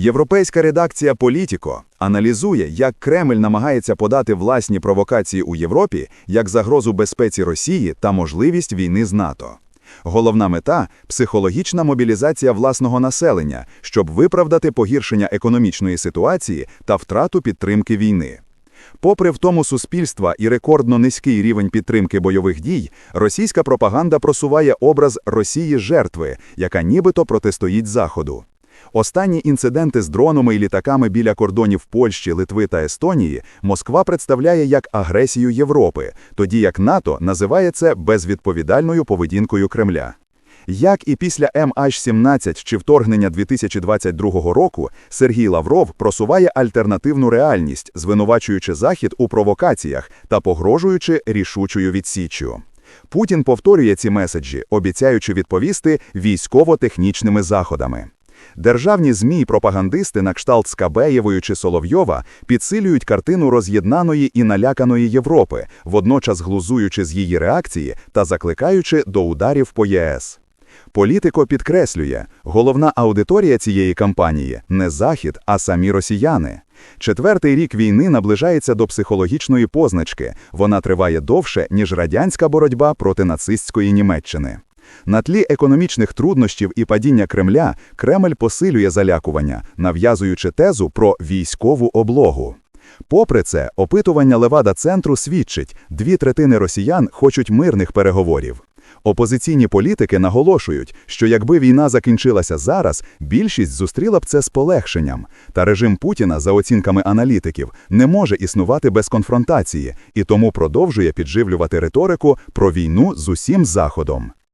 Європейська редакція Політіко аналізує, як Кремль намагається подати власні провокації у Європі як загрозу безпеці Росії та можливість війни з НАТО. Головна мета психологічна мобілізація власного населення, щоб виправдати погіршення економічної ситуації та втрату підтримки війни. Попри втому суспільства і рекордно низький рівень підтримки бойових дій, російська пропаганда просуває образ Росії жертви, яка нібито протистоїть Заходу. Останні інциденти з дронами і літаками біля кордонів Польщі, Литви та Естонії Москва представляє як агресію Європи, тоді як НАТО називає це безвідповідальною поведінкою Кремля. Як і після MH17 чи вторгнення 2022 року, Сергій Лавров просуває альтернативну реальність, звинувачуючи Захід у провокаціях та погрожуючи рішучою відсіччю. Путін повторює ці меседжі, обіцяючи відповісти військово-технічними заходами. Державні ЗМІ і пропагандисти на кшталт Скабеєвої чи Соловйова підсилюють картину роз'єднаної і наляканої Європи, водночас глузуючи з її реакції та закликаючи до ударів по ЄС. Політико підкреслює, головна аудиторія цієї кампанії не Захід, а самі росіяни. Четвертий рік війни наближається до психологічної позначки, вона триває довше, ніж радянська боротьба проти нацистської Німеччини. На тлі економічних труднощів і падіння Кремля Кремль посилює залякування, нав'язуючи тезу про військову облогу. Попри це, опитування Левада-центру свідчить, дві третини росіян хочуть мирних переговорів. Опозиційні політики наголошують, що якби війна закінчилася зараз, більшість зустріла б це з полегшенням. Та режим Путіна, за оцінками аналітиків, не може існувати без конфронтації і тому продовжує підживлювати риторику про війну з усім Заходом.